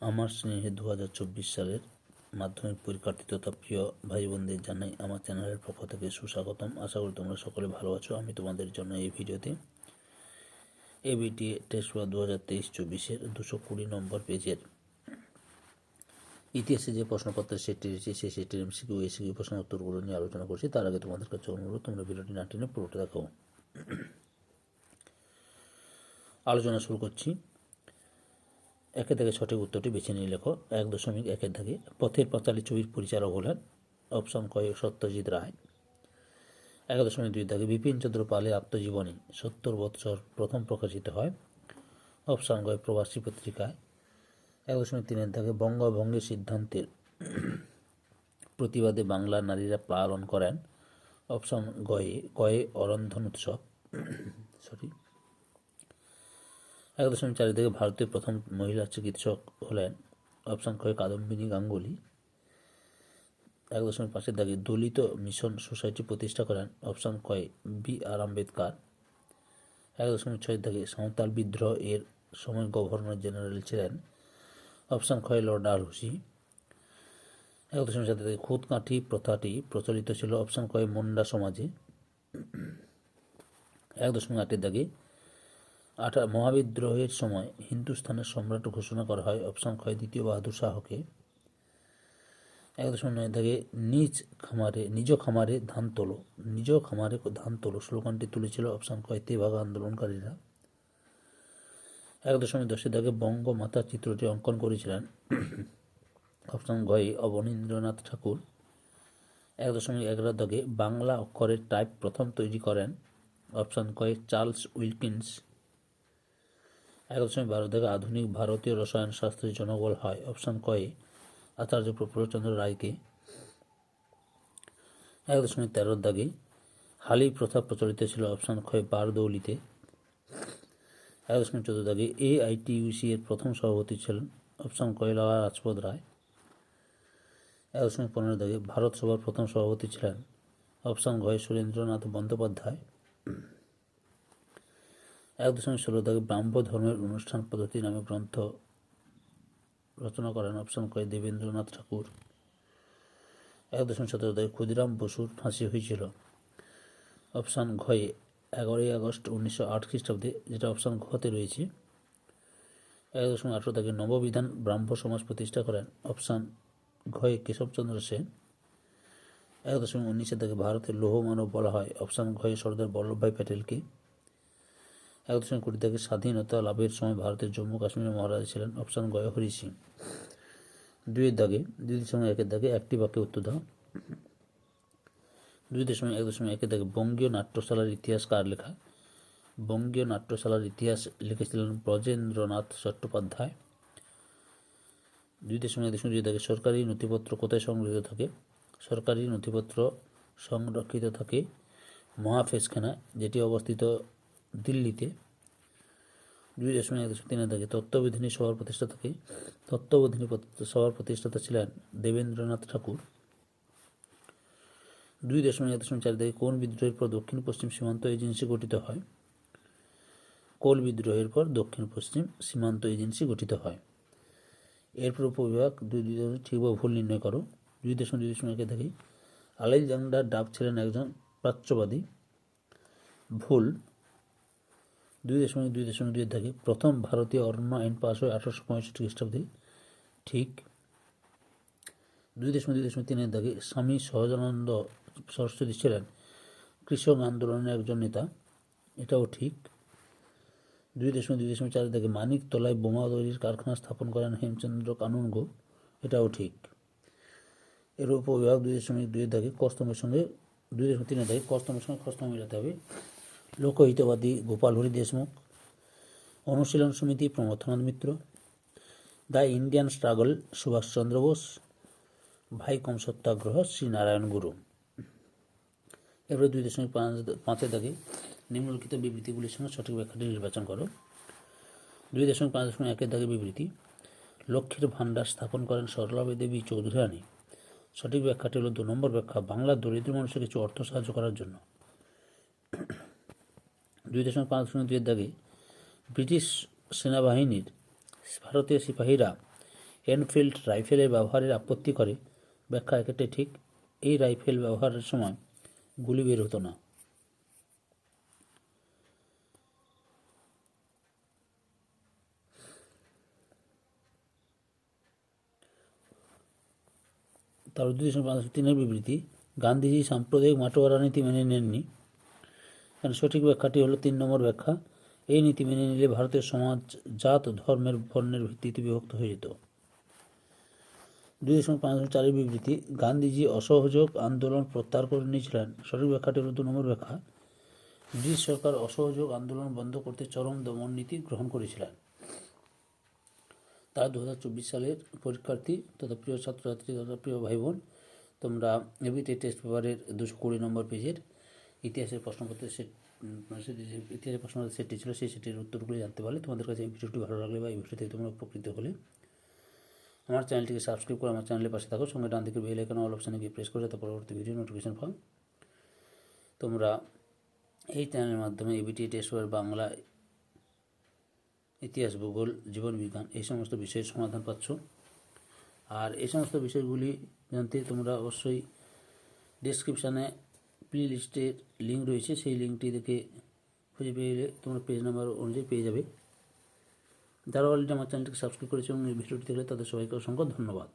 আমার স্নেহে দু হাজার চব্বিশ সালের মাধ্যমিক পরীক্ষার্থী তথা প্রিয় ভাই বোনদের জানাই আমার চ্যানেলের পক্ষ থেকে সুস্বাগতম। আশা করি তোমরা সকলে ভালো আছো। আমি তোমাদের জন্য এই ভিডিওতে এবিটি টেস্ট দু হাজার তেইশ চব্বিশের দুশো কুড়ি নম্বর পেজের ইতিহাসে যে প্রশ্নপত্রের সেটটি রয়েছে, সেই সেটটির এমসিকিউ এসিকিউ প্রশ্নের উত্তরগুলো নিয়ে আলোচনা করছি। তার আগে তোমাদের কাছে অনুরোধ, তোমরা ভিডিওটি না টেনে পুরোটা দেখো। আলোচনা শুরু করছি। একে থেকে সঠিক উত্তরটি বেছে নিয়ে লেখো। এক দশমিক একের দাগে পথের পাঁচালী ছবির পরিচালক হলেন অপশন কয় সত্যজিৎ রায়। এক দশমিক দুই দাগে বিপিন চন্দ্র পালের আত্মজীবনী সত্তর বৎসর প্রথম প্রকাশিত হয়। অপশন গয় প্রবাসী পত্রিকায়। এক দশমিক তিনের দাগে বঙ্গভঙ্গের সিদ্ধান্তের প্রতিবাদে বাংলার নারীরা পালন করেন। অপশন গয়ে কয়ে অরন্ধন উৎসব। সরি। এক দশমিক চারি থেকে ভারতের প্রথম মহিলা চিকিৎসক হলেন অপশন কয় কাদম্বিনী গাঙ্গুলি। এক দশমিক পাঁচের দাগে দলিত মিশন সোসাইটি প্রতিষ্ঠা করেন অপশন কয় বি আর আম্বেদকার। এক দশমিক ছয়ের দাগে সাঁওতাল বিদ্রোহ এর সময় গভর্নর জেনারেল ছিলেন অপশন কয় লর্ড আর হুসি। এক দশমিক সাত থেকে খুদকাঠি প্রথাটি প্রচলিত ছিল অপশন কয় মুন্ডা সমাজে। এক দশমিক আটের দাগে আঠা মহাবিদ্রোহের সময় হিন্দুস্থানের সম্রাট ঘোষণা করা হয় অপশন ক্ষয় দ্বিতীয় বাহাদুর শাহকে। এক দশমিক নয় থেকে, নিজ খামারে নিজ খামারে ধান তোলো। নিজ খামারে ধান তোলো। স্লোগানটি তুলেছিল অপশন কয় তেভাগ আন্দোলনকারীরা। এক দশমিক দশের দাগে বঙ্গমাতা চিত্রটি অঙ্কন করেছিলেন। অপশন গয়ে অবনীন্দ্রনাথ ঠাকুর। এক দশমিক এগারো দাগে বাংলা অক্ষরের টাইপ প্রথম তৈরি করেন। অপশন কয় চার্লস উইলকিন্স। এক দশমিক বারো থেকে আধুনিক ভারতীয় রসায়ন শাস্ত্রের জনবল হয়। অপশন কয়ে আচার্য প্রফুল্লচন্দ্র রায়কে। এক দশমিক তেরোর দাগে হালি প্রথা প্রচলিত ছিল। অপশন ক্ষয় বারদৌলিতে। এক দশমিক চোদ্দ দাগে এ আইটিইউসি এর প্রথম সভাপতি ছিলেন। অপশন কয়লাওয়া রাজপদ রায়। এক দশমিক পনেরো দাগে ভারত সভার প্রথম সভাপতি ছিলেন। অপশন ঘয় সুরেন্দ্রনাথ বন্দ্যোপাধ্যায়। এক দশমিক ষোলো দাগে ব্রাহ্ম ধর্মের অনুষ্ঠান পদ্ধতি নামে গ্রন্থ রচনা করেন অপশন করে দেবেন্দ্রনাথ ঠাকুর। এক দশমিক সতেরো দাগে ক্ষুদিরাম বসুর ফাঁসি হয়েছিল। অপশান ঘয়ে এগারোই আগস্ট উনিশশো আট খ্রিস্টাব্দে, যেটা অপশান ঘতে রয়েছে। এক দশমিক আঠেরো দাগে নববিধান ব্রাহ্ম সমাজ প্রতিষ্ঠা করেন। অপশান ঘয়ে কেশবচন্দ্র সেন। এক দশমিক উনিশের দাগে ভারতের লৌহ মানব বলা হয়। অপশান ঘয়ে সর্দার বল্লভভাই প্যাটেলকে। এক দশমিক কুড়ি থেকে স্বাধীনতা লাভের সময় ভারতের জম্মু কাশ্মীরের মহারাজা ছিলেন অপশান গয় হরি সিং। দুইয়ের দাগে, দুই দশমিক একের দাগে একটি বাক্যে উত্তর দাও। দুই দশমিক এক দশমিক একের দাগে বঙ্গীয় নাট্যশালার ইতিহাস কার লেখা? বঙ্গীয় নাট্যশালার ইতিহাস লিখেছিলেন ব্রজেন্দ্রনাথ চট্টোপাধ্যায়। দুই দশমিক দশমিক দুই দাগে সরকারি নথিপত্র কোথায় সংরক্ষিত থাকে? সরকারি নথিপত্র সংরক্ষিত থাকে মহাফেজখানা যেটি অবস্থিত দিল্লিতে দুই দশমিক এক দশমিক তিনের দাগে তত্ত্ববিধিনী সভার প্রতিষ্ঠা থেকে তত্ত্ববোধিনী সভার প্রতিষ্ঠাতা ছিলেন দেবেন্দ্রনাথ ঠাকুর। দুই দশমিক এক দশমিক চার দাগে কোন বিদ্রোহের পর দক্ষিণ পশ্চিম সীমান্ত এজেন্সি গঠিত হয়? কোল বিদ্রোহের পর দক্ষিণ পশ্চিম সীমান্ত এজেন্সি গঠিত হয়। এরপর উপবিভাগ দুই দুই ঠিক বা ভুল নির্ণয় করো। দুই দশমিক দুই দশমিক একে থেকে আলেকজান্ডার ডাব ছিলেন একজন প্রাচ্যবাদী। ভুল দুই দশমিক দুই দশমিক দুই থেকে প্রথম ভারতীয় অরণ্য আইন পাশ হয় আঠারোশো পঁয়ষট্টি খ্রিস্টাব্দে। ঠিক দুই দশমিক দুই দশমিক তিনের দাগে স্বামী সহজানন্দ সরস্বতী ছিলেন কৃষক আন্দোলনের একজন নেতা। এটাও ঠিক। দুই দশমিক দুই দশমিক চার দাগে মানিক তলায় বোমা তৈরির কারখানা স্থাপন করেন হেমচন্দ্র কানুনগো এটাও ঠিক। এর উপবিভাগ দুই দশমিক দুই দাগে কস্তমের সঙ্গে, দুই দশমিক তিনের দাগে কস্তমের সঙ্গে কস্তম মেলাতে হবে। লোকহিতবাদী Gopal Hari Deshmukh, Anushilan Samiti Pramathanath Mitra, the Indian struggle Subhaschandra Bose, Vaikom Satyagraha Sreenarayana Guru. এবারে দুই দশমিক পাঁচ পাঁচের দাগে নিম্নলিখিত বিবৃতিগুলির সঙ্গে সঠিক ব্যাখ্যাটি নির্বাচন করো। দুই দশমিক পাঁচ দশমিক একের দাগে বিবৃতি, লক্ষ্মীর ভাণ্ডার স্থাপন করেন সরলাবাই দেবী চৌধুরানী সঠিক ব্যাখ্যাটি হলো দু নম্বর ব্যাখ্যা, বাংলার দরিদ্র মানুষের কিছু অর্থ সাহায্য করার জন্য। দুই দশমিক পাঁচ শূন্য দুইয়ের দাগে ব্রিটিশ সেনাবাহিনীর ভারতীয় সিপাহীরা এনফিল্ড রাইফেলের ব্যবহারের আপত্তি করে। ব্যাখ্যা এক্ষেত্রে ঠিক, এই রাইফেল ব্যবহারের সময় গুলি বের হতো না। তার উদ্দেশ্য তিনের বিবৃতি, গান্ধীজি সাম্প্রদায়িক মাটোয়ারা নীতি মেনে নেননি। কারণ সঠিক ব্যাখ্যাটি হলো তিন নম্বর ব্যাখ্যা। এই নীতি মেনে নিলে ভারতের সমাজ, জাত, ধর্মের বর্ণের ভিত্তিতে বিভক্ত হয়ে যেত। দুই দশমিক পাঁচ চারের বিবৃতি, গান্ধীজি অসহযোগ আন্দোলন প্রত্যাহার করে নিয়েছিলেন। সঠিক ব্যাখ্যাটি হলো দু নম্বর ব্যাখ্যা। ব্রিটিশ সরকার অসহযোগ আন্দোলন বন্ধ করতে চরম দমন নীতি গ্রহণ করেছিলেন। তারা দু হাজার চব্বিশ সালের পরীক্ষার্থী তথা প্রিয় ছাত্রছাত্রী তথা প্রিয় ভাই বোন তোমরা এবিতে টেস্ট পেপারের দুশো কুড়ি নম্বর পেজের ইতিহাসের প্রশ্নপত্রের সেট মানে ইতিহাসের প্রশ্নপত্রের সেটটি ছিল, সেই সেটির উত্তরগুলি জানতে পারলে তোমাদের কাছে এই ভিডিওটি ভালো লাগলে বা এই ভিডিও থেকে তোমরা উপকৃত হলে। আমার চ্যানেলটিকে সাবস্ক্রাইব করে আমার চ্যানেলের পাশে থাকো, সঙ্গে ডান দিকে বেল আইকন অল অপশানে গিয়ে প্রেস করে যাতে পরবর্তী ভিডিও নোটিফিকেশন পাও। তোমরা এই চ্যানেলের মাধ্যমে এবিটি টেস্ট বাংলা ইতিহাস, ভূগোল, জীবন বিজ্ঞান এই সমস্ত বিষয়ের সমাধান পাচ্ছ। আর এই সমস্ত বিষয়গুলি জানতে তোমরা অবশ্যই ডেসক্রিপশানে প্লে লিস্টের লিঙ্ক রয়েছে, সেই লিঙ্কটি দেখে খুঁজে পেয়ে গেলে তোমরা পেজ নাম্বার অনুযায়ী পেয়ে যাবে। যারা অলরেডি আমার চ্যানেলটিকে সাবস্ক্রাইব করেছে এবং এই ভিডিওটি দেখলে তাদের সবাইকে অসংখ্য ধন্যবাদ।